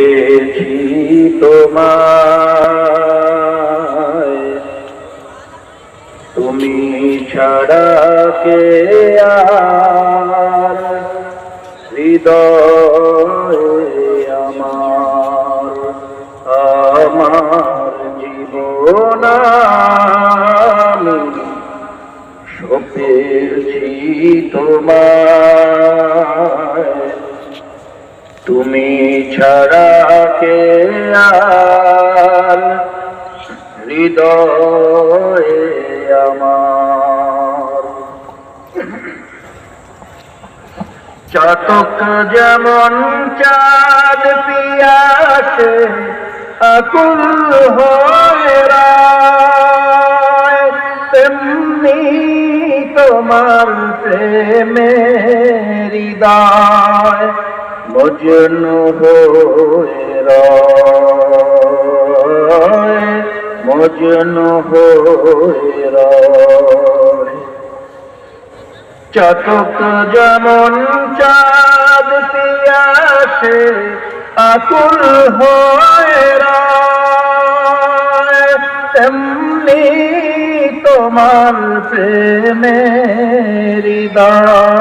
পেয়েছি তোমায়। তুমি ছাড়া কে আর? হৃদয়ে আমার আমার জীবন সপেছি তোমায়। তুমি ছাড়া কে আর? হৃদয়ে আমার। চাতক যেমন চাঁদ পিয়াসে আকুল হয়ে রায়, তেমনি তোমার প্রেমে হৃদয়। মজনু হয়ে রয় মজনু হয়ে যেমন চাঁদ পিয়াসে আকুল হয়ে তোমার প্রেমে হৃদয়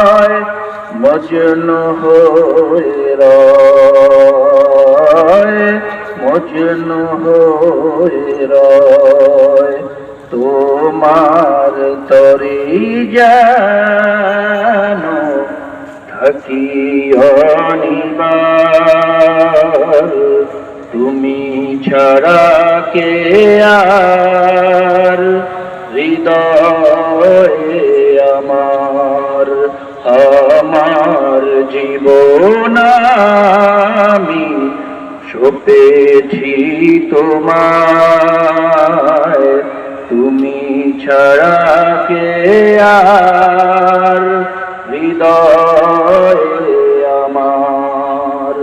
মজনু হয়ে রয় তোমার তরি যেন থাকি তুমি ছাড়া কে আর? হৃদয়ে আমার আমার জীবন আমি সপেছি তোমার তুমি ছাড়া কে আর? হৃদয়ে আমার।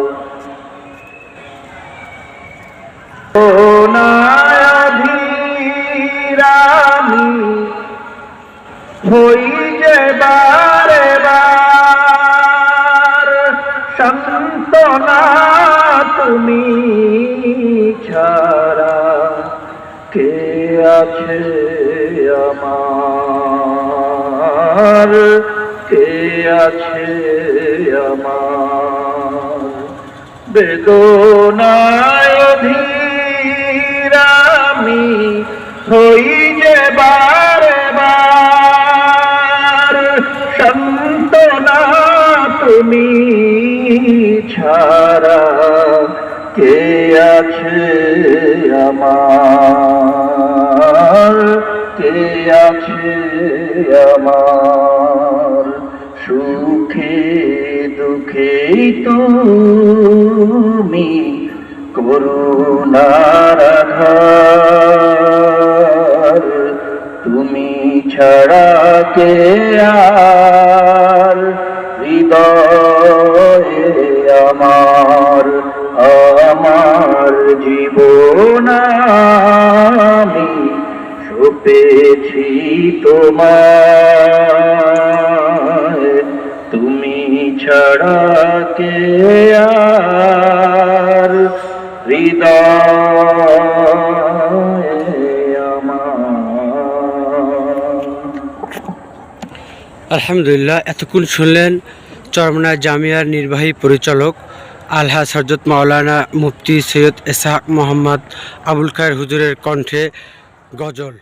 তুমি ছাড়া কে আছে আমার? কে আছে আমার? বেদনায় ধীরামি হই যে বারে বার। সন্তনা তুমি ছাড়া আছে আমার, কে আছে আমার? সুখে, দুঃখে তুমি করুণার আধার তুমি ছাড়া কে আর? হৃদয়ে আমার আমার জীবন আমি সপেছি তোমার তুমি ছাড়া কে আর আলহামদুলিল্লাহ, এতক্ষণ শুনলেন চরমনা জামিয়ার নির্বাহী পরিচালক আলহাজ হজরত মাওলানা মুফতি সৈয়দ এসাহ মোহাম্মদ আবুল খায়ের হুজুরের কণ্ঠে গজল।